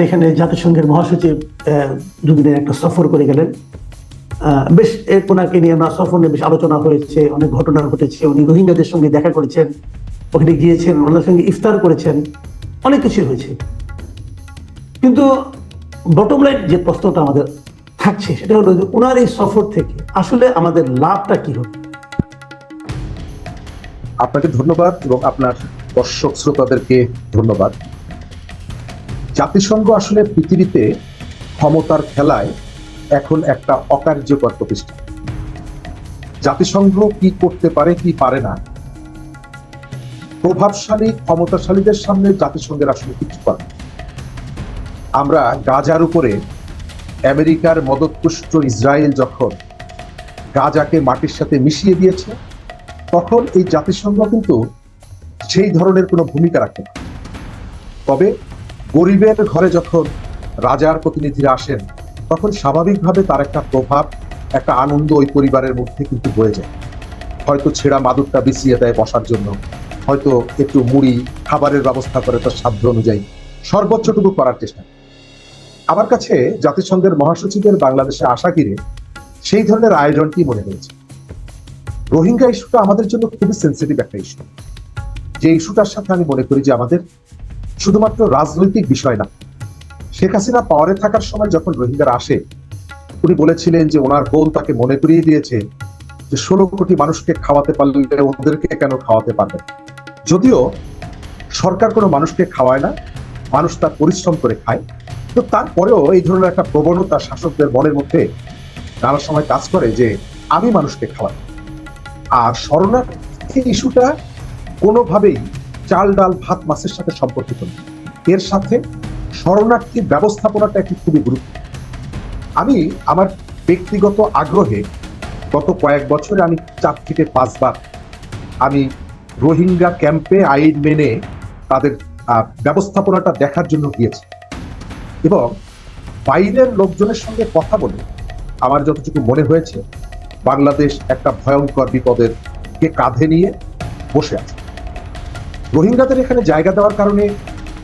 এখানে জাতিসংঘের মহাসচিব দুদিনের একটা সফর করে গেলেন। বেশ ওনাকে নিয়ে ওনার সফর নিয়ে বেশ আলোচনা হয়েছে, অনেক ঘটনা ঘটেছে উনি রোহিঙ্গাদের সঙ্গে দেখা করেছেন, ওখানে গিয়েছেন ওনার সঙ্গে ইফতার করেছেন, অনেক কিছু হয়েছে। কিন্তু বটম লাইন যে প্রশ্নটা আমাদের থাকছে, সেটা হলো যে ওনার এই সফর থেকে আসলে আমাদের লাভটা কি হবে আপনাকে ধন্যবাদ এবং আপনার দর্শক শ্রোতাদেরকে ধন্যবাদ। জাতিসংঘ আসলে পৃথিবীতে ক্ষমতার খেলায় এখন একটা অকার্যকর প্রতিষ্ঠান। জাতিসংঘ কি করতে পারে, কি পারে না? প্রভাবশালী, ক্ষমতাশালীদের সামনে জাতিসংঘের আসলে কিছু করে আমরা গাজার উপরে আমেরিকার মদতপুষ্ট ইসরায়েল যখন গাজাকে মাটির সাথে মিশিয়ে দিয়েছে, তখন এই জাতিসংঘ কিন্তু সেই ধরনের কোনো ভূমিকা রাখে তবে গরিবের ঘরে যখন রাজার প্রতিনিধিরা আসেন, তখন স্বাভাবিকভাবে তার একটা প্রভাব, একটা আনন্দ ওই পরিবারের মধ্যে কিন্তু বয়ে যায়। হয়তো ছেঁড়া মাদুরটা বিছিয়ে দেয় বসার জন্য, হয়তো একটু মুড়ি, খাবারের ব্যবস্থা করে তার সাধ্য অনুযায়ী। সর্বোচ্চটুকু করার চেষ্টা আমার কাছে জাতিসংঘের মহাসচিবের বাংলাদেশে আসা ঘিরে সেই ধরনের আয়োজনটি মনে হয়েছে। রোহিঙ্গা ইস্যুটা আমাদের জন্য খুবই সেন্সিটিভ একটা ইস্যু যে ইস্যুটার সাথে আমি মনে করি যে আমাদের শুধুমাত্র রাজনৈতিক বিষয় না। শেখ হাসিনা পাওয়ারে থাকার সময় যখন রোহিঙ্গারা আসে, উনি বলেছিলেন যে ওনার বোন তাকে মনে করিয়ে দিয়েছে যে ষোলো কোটি মানুষকে খাওয়াতে পারলে ওদেরকে কেন খাওয়াতে পারবে যদিও সরকার কোনো মানুষকে খাওয়ায় না, মানুষ তার পরিশ্রম করে খায়। তো তারপরেও এই ধরনের একটা প্রবণতা শাসকদের মনের মধ্যে নানা সময় কাজ করে যে আমি মানুষকে খাওয়াই। আর শরণার্থী ইস্যুটা কোনোভাবেই চাল, ডাল, ভাত, মাছের সাথে সম্পর্কিত। এর সাথে শরণার্থী ব্যবস্থাপনাটা একটি খুবই গুরুত্ব আমি আমার ব্যক্তিগত আগ্রহে গত কয়েক বছরে আমি চার থেকে পাঁচবার আমি রোহিঙ্গা ক্যাম্পে আইন মেনে তাদের ব্যবস্থাপনাটা দেখার জন্য গিয়েছি। এবং বাইরের লোকজনের সঙ্গে কথা বলে আমার যতটুকু মনে হয়েছে, বাংলাদেশ একটা ভয়ঙ্কর বিপদের কে কাঁধে নিয়ে বসে আছে। রোহিঙ্গাদের এখানে জায়গা দেওয়ার কারণে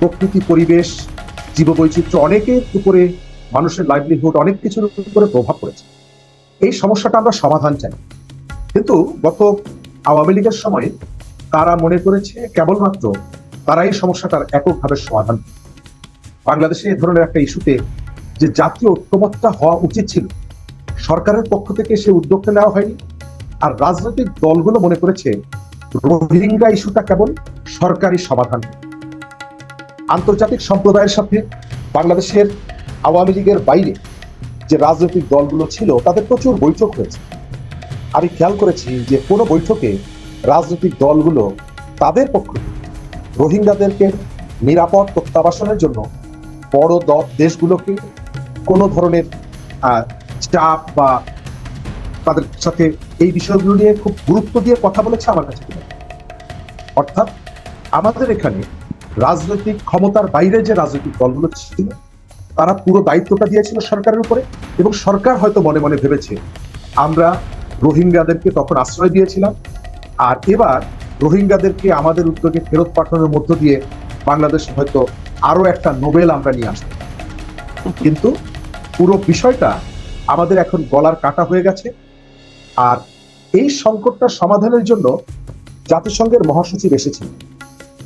প্রকৃতি, পরিবেশ, জীববৈচিত্র্য অনেকের উপরে মানুষের লাইভলিহুড অনেক কিছুর উপরে প্রভাব পড়েছে। এই সমস্যাটা আমরা সমাধান চাই। কিন্তু গত আওয়ামী লীগের সময় তারা মনে করেছে কেবলমাত্র তারা এই সমস্যাটার এককভাবে সমাধান বাংলাদেশে এ ধরনের একটা ইস্যুতে যে জাতীয় ঐক্যমত্যা হওয়া উচিত ছিল, সরকারের পক্ষ থেকে সে উদ্যোগটা নেওয়া হয়নি। আর রাজনৈতিক দলগুলো মনে করেছে রোহিঙ্গা ইস্যুটা কেবল সরকারি সমাধান আন্তর্জাতিক সম্প্রদায়ের সাথে বাংলাদেশের আওয়ামী লীগের বাইরে যে রাজনৈতিক দলগুলো ছিল, তাদের প্রচুর বৈঠক হয়েছে আমি খেয়াল করেছি যে কোনো বৈঠকে রাজনৈতিক দলগুলো তাদের পক্ষ রোহিঙ্গাদেরকে নিরাপদ প্রত্যাবাসনের জন্য বড় দল দেশগুলোকে কোনো ধরনের চাপ বা তাদের সাথে এই বিষয়গুলো নিয়ে খুব গুরুত্ব দিয়ে কথা বলেছে আমার কাছে। অর্থাৎ আমাদের এখানে রাজনৈতিক ক্ষমতার বাইরে যে রাজনৈতিক দলগুলো ছিল, তারা পুরো দায়িত্বটা দিয়েছিল সরকারের উপরে এবং সরকার হয়তো মনে মনে ভেবেছে, আমরা রোহিঙ্গাদেরকে তখন আশ্রয় দিয়েছিলাম। আর এবার রোহিঙ্গাদেরকে আমাদের উদ্যোগে ফেরত পাঠানোর মধ্য দিয়ে বাংলাদেশ হয়তো আরও একটা নোবেল আমরা নিয়ে আসব। কিন্তু পুরো বিষয়টা আমাদের এখন গলার কাটা হয়ে গেছে। আর এই সংকটটা সমাধানের জন্য জাতিসংঘের মহাসচিব এসেছেন।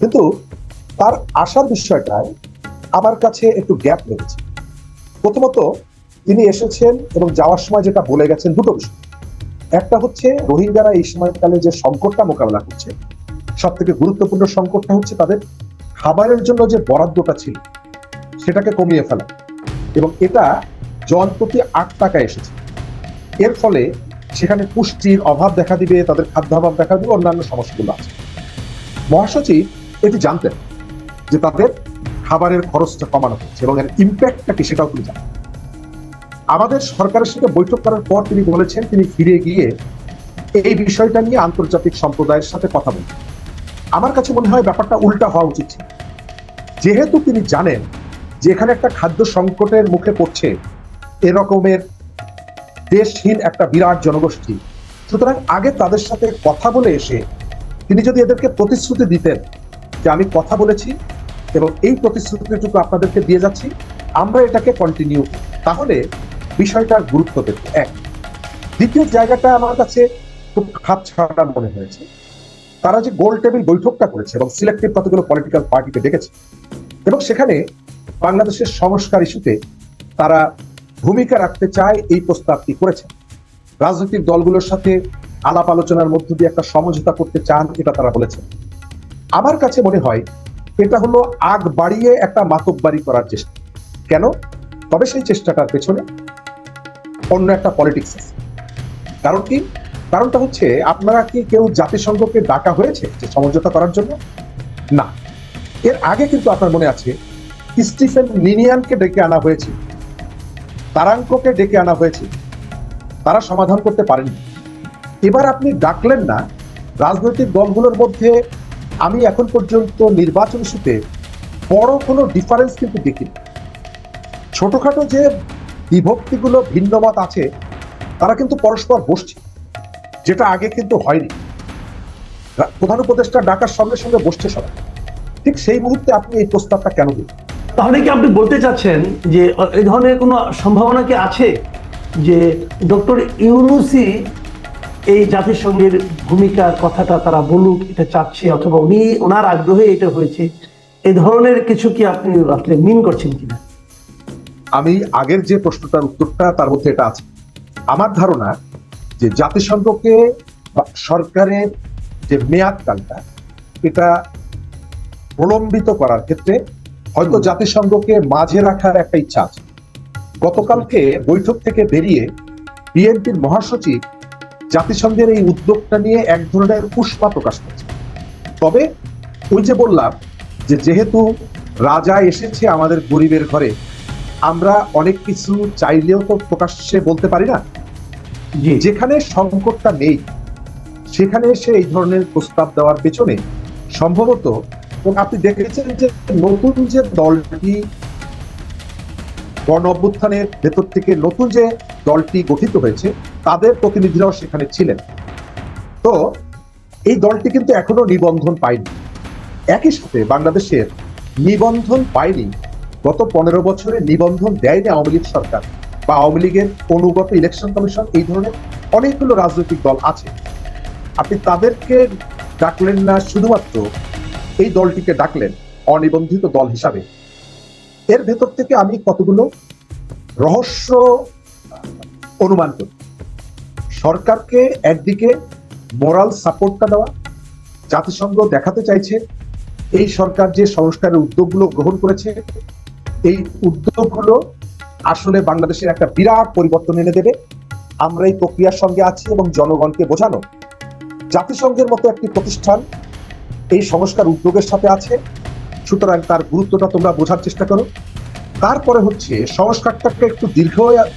কিন্তু তার আসার বিষয়টায় আমার কাছে একটু গ্যাপ লেগেছে। প্রথমত, তিনি এসেছেন এবং যাওয়ার সময় যেটা বলে গেছেন দুটো বিষয়। একটা হচ্ছে, রোহিঙ্গারা এই সময়কালে যে সংকটটা মোকাবেলা করছে সব থেকে গুরুত্বপূর্ণ সংকটটা হচ্ছে তাদের খাবারের জন্য যে বরাদ্দটা ছিল, সেটাকে কমিয়ে ফেলা। এবং এটা জন প্রতি আট টাকা এসেছে। এর ফলে সেখানে পুষ্টির অভাব দেখা দিবে, তাদের খাদ্যাভাব দেখা দিবে, অন্যান্য সমস্যাগুলো আছে। মহাসচিব এটি জানতেন যে তাদের খাবারের খরচটা কমানো হচ্ছে এবং এর ইম্প্যাক্টটা কি সেটাও তিনি জানেন আমাদের সরকারের সাথে বৈঠক করার পর তিনি বলেছেন, তিনি ফিরে গিয়ে এই বিষয়টা নিয়ে আন্তর্জাতিক সম্প্রদায়ের সাথে কথা বলবেন। আমার কাছে মনে হয় ব্যাপারটা উল্টা হওয়া উচিত যেহেতু তিনি জানেন যে এখানে একটা খাদ্য সংকটের মুখে পড়ছে এরকমের দেশহীন একটা বিরাট জনগোষ্ঠী। সুতরাং আগে তাদের সাথে কথা বলে এসে তিনি যদি এদেরকে প্রতিশ্রুতি দিতেন যে আমি কথা বলেছি এবং এই প্রতিশ্রুতিটুকু আপনাদেরকে দিয়ে যাচ্ছি, আমরা এটাকে কন্টিনিউ তাহলে বিষয়টার গুরুত্ব দেব। এক, দ্বিতীয় জায়গাটা আমার কাছে খুব খাপ ছাড়া মনে হয়েছে। তারা যে গোল টেবিল বৈঠকটা করেছে এবং সিলেক্টিভ কতগুলো পলিটিক্যাল পার্টিকে ডেকেছে এবং সেখানে বাংলাদেশের সংস্কার ইস্যুতে তারা ভূমিকা রাখতে চায় এই প্রস্তাবটি করেছে। রাজনৈতিক দলগুলোর সাথে আলাপ আলোচনার মধ্য দিয়ে একটা সমঝোতা করতে চান এটা তারা বলেছেন আমার কাছে মনে হয় এটা হলো আগ বাড়িয়ে একটা মাতব্বারি করার চেষ্টা। কেন? তবে সেই চেষ্টাটার পেছনে অন্য একটা পলিটিক্স আছে। কারণ কি? কারণটা হচ্ছে আপনারা কি কেউ জাতিসংঘকে ডাকা হয়েছে যে সমঝোতা করার জন্য? না। এর আগে কিন্তু আপনার মনে আছে, স্টিফেন লিনিয়ানকে ডেকে আনা হয়েছে তারাঙ্ককে ডেকে আনা হয়েছে। তারা সমাধান করতে পারেনি। এবার আপনি ডাকলেন না, রাজনৈতিক দলগুলোর মধ্যে আমি এখন পর্যন্ত নির্বাচন ইস্যুতে বড় কোনো ডিফারেন্স কিন্তু দেখিনি। ছোটোখাটো যে বিভক্তিগুলো, ভিন্নমত আছে, তারা কিন্তু পরস্পর বসছে, যেটা আগে কিন্তু হয়নি। প্রধান উপদেষ্টা ডাকার সঙ্গে সঙ্গে বসছে সবাই। ঠিক সেই মুহূর্তে আপনি এই প্রস্তাবটা কেন দিন তাহলে কি আপনি বলতে চাচ্ছেন যে এই ধরনের কোনো সম্ভাবনা কি আছে যে ডক্টর ইউনুসি এই জাতিসংঘের ভূমিকার কথাটা তারা বলুক, এটা চাচ্ছে, অথবা উনি, ওনার আগ্রহে এটা হয়েছে? এই ধরনের কিছু কি আপনি আসলে মিন করছেন কিনা? আমি আগের যে প্রশ্নটার উত্তরটা তার মধ্যে এটা আছে। আমার ধারণা যে জাতিসংঘকে সরকারের যে মেয়াদকালটা এটা প্রলম্বিত করার ক্ষেত্রে হয়তো জাতিসংঘকে মাঝে রাখার একটা ইচ্ছা আছে। গতকালকে বৈঠক থেকে বেরিয়ে বিএনপির মহাসচিব জাতিসংঘের এই উদ্যোগটা নিয়ে এক ধরনের উষ্মা প্রকাশ করছে। তবে ওই যে বললাম যে যেহেতু রাজা এসেছে আমাদের গরিবের ঘরে আমরা অনেক কিছু চাইলেও তো প্রকাশ্যে বলতে পারি না। যেখানে সংকটটা নেই সেখানে এসে এই ধরনের প্রস্তাব দেওয়ার পেছনে সম্ভবত এবং আপনি দেখেছেন যে নতুন যে দলটি গণ অভ্যুত্থানের ভেতর থেকে নতুন যে দলটি গঠিত হয়েছে, তাদের প্রতিনিধিরাও সেখানে ছিলেন। তো এই দলটি কিন্তু এখনও নিবন্ধন পায়নি। একই সাথে বাংলাদেশের নিবন্ধন পায়নি। গত পনেরো বছরে নিবন্ধন দেয়নি আওয়ামী লীগ সরকার বা আওয়ামী লীগের অনুগত ইলেকশন কমিশন, এই ধরনের অনেকগুলো রাজনৈতিক দল আছে। আপনি তাদেরকে ডাকলেন না শুধুমাত্র এই দলটিকে ডাকলেন অনিবন্ধিত দল হিসাবে। এর ভেতর থেকে আমি কতগুলো রহস্য অনুমান করি। সরকারকে একদিকে মোরাল সাপোর্টটা দেওয়া, জাতিসংঘ দেখাতে চাইছে, এই সরকার যে সংস্কারের উদ্যোগগুলো গ্রহণ করেছে, এই উদ্যোগগুলো আসলে বাংলাদেশের একটা বিরাট পরিবর্তন এনে দেবে। আমরা এই প্রক্রিয়ার সঙ্গে আছি এবং জনগণকে বোঝানো। জাতিসংঘের মতো একটি প্রতিষ্ঠান এই সংস্কার উদ্যোগের সাথে আছে সুতরাং তার গুরুত্বটা তোমরা বোঝার চেষ্টা করো। তারপরে হচ্ছে সংস্কারটাকে একটু দীর্ঘ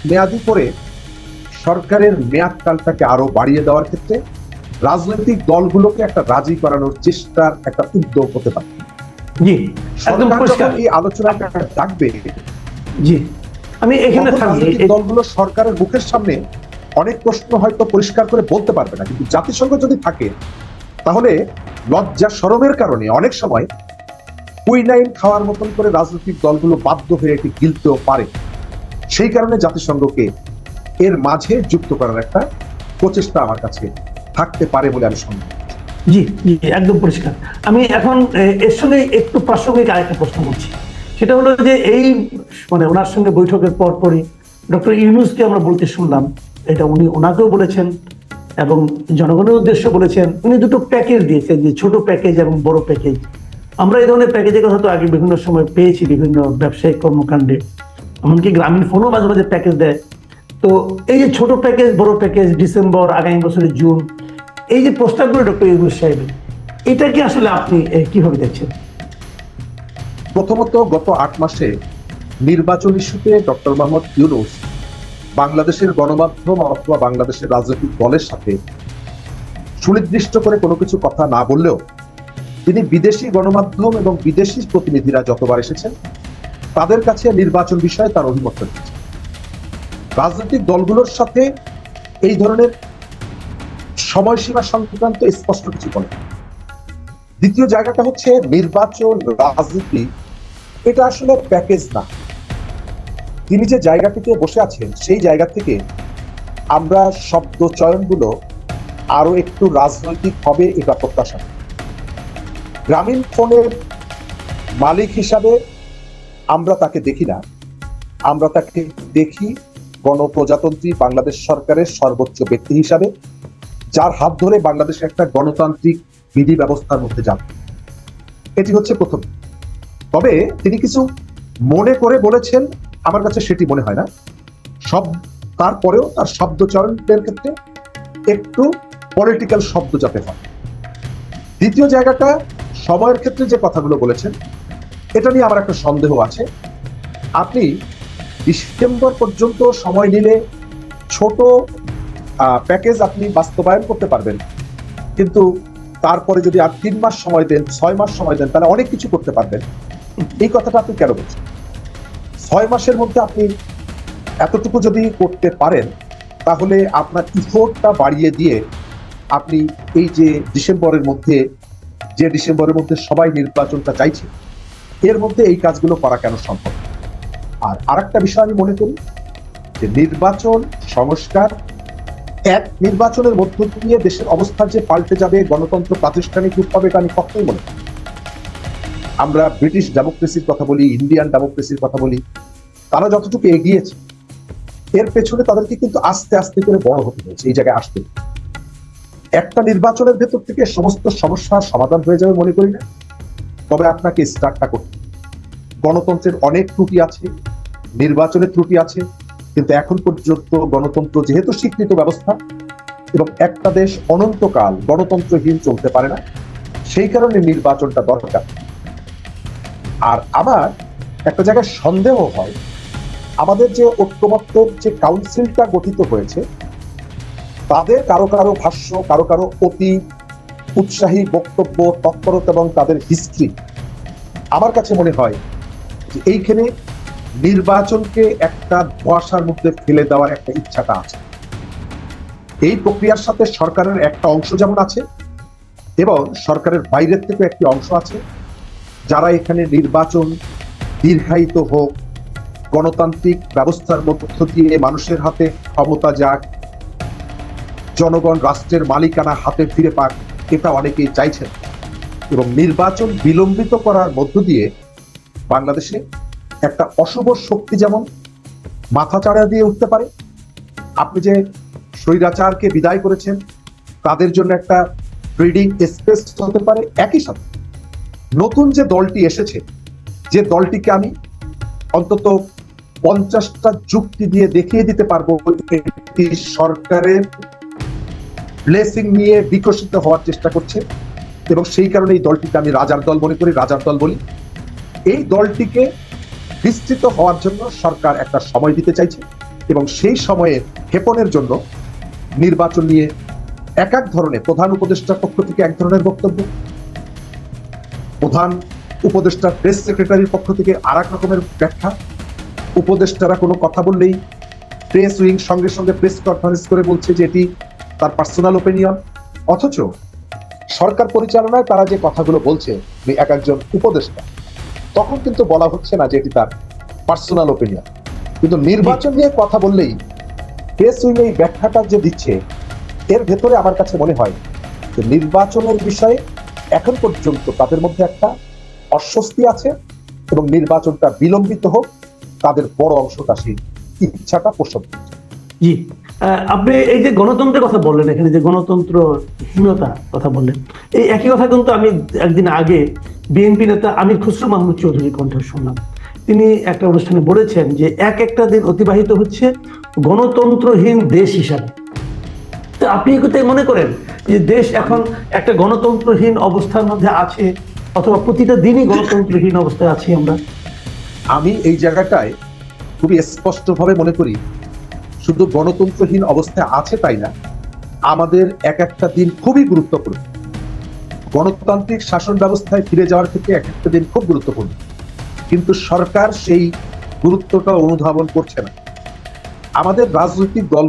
মেয়াদি করে সরকারের মেয়াদকালটাকে আরও বাড়িয়ে দেওয়ার ক্ষেত্রে রাজনৈতিক দলগুলোকে একটা রাজি করানোর চেষ্টার একটা উদ্যোগ হতে পারে। এই আলোচনাটা ডাকবে জি আমি এখানে দলগুলো সরকারের মুখের সামনে অনেক প্রশ্ন হয়তো পরিষ্কার করে বলতে পারবে না কিন্তু জাতিসংঘ যদি থাকে তাহলে লজ্জা সরমের কারণে অনেক সময় কুইনাইন খাওয়ার মতন করে রাজনৈতিক দলগুলো বাধ্য হয়ে এটি গিলতেও পারে। সেই কারণে জাতিসংঘকে এর মাঝে যুক্ত করার একটা প্রচেষ্টা আমার কাছে থাকতে পারে বলে আমি সন্দেহ জি জি, একদম পরিষ্কার। আমি এখন এর সঙ্গে একটু প্রাসঙ্গিক আরেকটা প্রশ্ন করছি। সেটা হলো যে এই মানে ওনার সঙ্গে বৈঠকের পর পরই ডক্টর ইউনুসকে আমরা বলতে শুনলাম, এটা উনি ওনাকেও বলেছেন। এবং জনগণের উদ্দেশ্যে বলেছেন, উনি দুটো প্যাকেজ দিয়েছেন, যে ছোট প্যাকেজ এবং বড় প্যাকেজ। আমরা এই ধরনের প্যাকেজের কথা তো আগে বিভিন্ন সময় পেয়েছি বিভিন্ন ব্যবসায়িক কর্মকাণ্ডে। এমনকি গ্রামীণ ফোনও মাঝে মাঝে প্যাকেজ দেয়। তো এই যে ছোট প্যাকেজ, বড় প্যাকেজ, ডিসেম্বর, আগামী বছরের জুন, এই যে প্রস্তাবগুলো ডক্টর ইউনুস সাহেবের এটা কি আসলে আপনি কীভাবে দেখছেন? প্রথমত গত আট মাসে নির্বাচন ইস্যুতে ডক্টর মোহাম্মদ ইউনুস বাংলাদেশের গণমাধ্যম অথবা বাংলাদেশের রাজনৈতিক দলের সাথে সুনির্দিষ্ট করে কোনো কিছু কথা না বললেও তিনি বিদেশি গণমাধ্যম এবং বিদেশি প্রতিনিধিরা যতবার এসেছেন, তাদের কাছে নির্বাচন বিষয়ে তার অভিমত দিয়েছেন রাজনৈতিক দলগুলোর সাথে এই ধরনের সময়সীমা সংক্রান্ত স্পষ্ট কিছু বলে। দ্বিতীয় জায়গাটা হচ্ছে নির্বাচন রাজনীতি। এটা আসলে প্যাকেজ না। তিনি যে জায়গাটিতে বসে আছেন, সেই জায়গা থেকে আমরা শব্দ চয়নগুলো আরও একটু রাজনৈতিক হবে এটা প্রত্যাশা গ্রামীণ ফোনের মালিক হিসাবে আমরা তাকে দেখি না। আমরা তাকে দেখি গণপ্রজাতন্ত্রী বাংলাদেশ সরকারের সর্বোচ্চ ব্যক্তি হিসাবে, যার হাত ধরে বাংলাদেশ একটা গণতান্ত্রিক বিধি ব্যবস্থার মধ্যে যান এটি হচ্ছে প্রথম। তবে তিনি কিছু মনে করে বলেছেন আমার কাছে সেটি মনে হয় না। সব, তারপরেও তার শব্দ চয়নের ক্ষেত্রে একটু পলিটিক্যাল শব্দ যাতে হয়। দ্বিতীয় জায়গাটা, সময়ের ক্ষেত্রে যে কথাগুলো বলেছেন, এটা নিয়ে আমার একটা সন্দেহ আছে। আপনি ডিসেম্বর পর্যন্ত সময় নিলে ছোট প্যাকেজ আপনি বাস্তবায়ন করতে পারবেন। কিন্তু তারপরে যদি আর তিন মাস সময় দেন, ছয় মাস সময় দেন, তাহলে অনেক কিছু করতে পারবেন। এই কথাটা আপনি কেন বলছেন? ছয় মাসের মধ্যে আপনি এতটুকু যদি করতে পারেন, তাহলে আপনার ইফোর্টটা বাড়িয়ে দিয়ে আপনি এই যে ডিসেম্বরের মধ্যে, যে ডিসেম্বরের মধ্যে সবাই নির্বাচনটা চাইছে, এর মধ্যে এই কাজগুলো করা কেন সম্ভব আর আরেকটা বিষয় আমি মনে করি, যে নির্বাচন, সংস্কার, এক নির্বাচনের মধ্য দিয়ে দেশের অবস্থা যে পাল্টে যাবে, গণতন্ত্র প্রাতিষ্ঠানিক রূপ পাবে আমি কখনোই মনে করি। আমরা ব্রিটিশ ডেমোক্রেসির কথা বলি ইন্ডিয়ান ডেমোক্রেসির কথা বলি, তারা যতটুকু এগিয়েছে, এর পেছনে তাদেরকে কিন্তু আস্তে আস্তে করে বড় হতে হয়েছে, এই জায়গায় আসতে। একটা নির্বাচনের ভেতর থেকে সমস্ত সমস্যার সমাধান হয়ে যাবে মনে করি না। তবে আপনাকে স্টার্টটা করতে গণতন্ত্রের অনেক ত্রুটি আছে, নির্বাচনের ত্রুটি আছে, কিন্তু এখন পর্যন্ত গণতন্ত্র যেহেতু স্বীকৃত ব্যবস্থা এবং একটা দেশ অনন্তকাল গণতন্ত্রহীন চলতে পারে না, সেই কারণে নির্বাচনটা দরকার। আর আমার একটা জায়গায় সন্দেহ হয়। আমাদের যে ঐক্যমত্য যে কাউন্সিলটা গঠিত হয়েছে, তাদের কারও কারও ভাষ্য, কারও কারও অতি উৎসাহী বক্তব্য, তৎপরতা এবং তাদের হিস্ট্রি আমার কাছে মনে হয় যে এইখানে নির্বাচনকে একটা ধোয়াশার মধ্যে ফেলে দেওয়ার একটা ইচ্ছাটা আছে। এই প্রক্রিয়ার সাথে সরকারের একটা অংশ যেমন আছে এবং সরকারের বাইরের থেকে একটি অংশ আছে। যারা এখানে নির্বাচন দীর্ঘায়িত হোক, গণতান্ত্রিক ব্যবস্থার মধ্য দিয়ে মানুষের হাতে ক্ষমতা যাক, জনগণ রাষ্ট্রের মালিকানা হাতে ফিরে পাক, এটা অনেকেই চাইছেন। এবং নির্বাচন বিলম্বিত করার মধ্য দিয়ে বাংলাদেশে একটা অশুভ শক্তি যেমন মাথা চাড়া দিয়ে উঠতে পারে। আপনি যে স্বৈরাচারকে বিদায় করেছেন, তাদের জন্য একটা ব্রিডিং স্পেস হতে পারে। একই সাথে নতুন যে দলটি এসেছে, যে দলটিকে আমি অন্তত পঞ্চাশটা যুক্তি দিয়ে দেখিয়ে দিতে পারব সরকারের ব্লেসিং নিয়ে বিকশিত হওয়ার চেষ্টা করছে এবং সেই কারণে এই দলটিকে আমি রাজার দল মনে করি, রাজার দল বলি। এই দলটিকে বিস্তৃত হওয়ার জন্য সরকার একটা সময় দিতে চাইছে এবং সেই সময়ে ক্ষেপণের জন্য নির্বাচন নিয়ে এক এক ধরনের প্রধান উপদেষ্টার পক্ষ থেকে এক ধরনের বক্তব্য প্রধান উপদেষ্টা প্রেস সেক্রেটারির পক্ষ থেকে আর এক রকমের ব্যাখ্যা। উপদেষ্টারা কোনো কথা বললেই প্রেস উইং সঙ্গে সঙ্গে প্রেস কনফারেন্স করে বলছে যে এটি তার পার্সোনাল ওপিনিয়ন অথচ সরকার পরিচালনায় তারা যে কথাগুলো বলছে এক একজন উপদেষ্টা, তখন কিন্তু বলা হচ্ছে না যে এটি তার পার্সোনাল ওপিনিয়ন কিন্তু নির্বাচন নিয়ে কথা বললেই প্রেস উইং এই ব্যাখ্যাটা যে দিচ্ছে, এর ভেতরে আমার কাছে মনে হয় যে নির্বাচনের বিষয়ে এখন পর্যন্ত তাদের মধ্যে একটা অস্বস্তি আছে এবং নির্বাচনটা বিলম্বিত হোক, তাদের বড় অংশটা সেই ইচ্ছাটা পোষণ। জি। আপনি এই যে গণতন্ত্রের কথা বললেন, এখানে যে গণতন্ত্রহীনতা কথা বললেন, এই একই কথা কিন্তু আমি একদিন আগে বিএনপি নেতা আমির খুসরো মাহমুদ চৌধুরী কণ্ঠে শুনলাম। তিনি একটা অনুষ্ঠানে বলেছেন যে এক একটা দিন অতিবাহিত হচ্ছে গণতন্ত্রহীন দেশ হিসাবে। তো আপনি তাই মনে করেন যে দেশ এখন একটা গণতন্ত্রহীন অবস্থার মধ্যে আছে, অথবা প্রতিটা দিনই গণতন্ত্রহীন অবস্থায় আছি আমরা? আমি এই জায়গাটায় খুবই স্পষ্টভাবে মনে করি, শুধু গণতন্ত্রহীন অবস্থায় আছে তাই না, আমাদের এক একটা দিন খুবই গুরুত্বপূর্ণ। গণতান্ত্রিক শাসন ব্যবস্থায় ফিরে যাওয়ার ক্ষেত্রে এক একটা দিন খুব গুরুত্বপূর্ণ। কিন্তু সরকার সেই গুরুত্বটা অনুধাবন করছে না। আমাদের রাজনৈতিক দল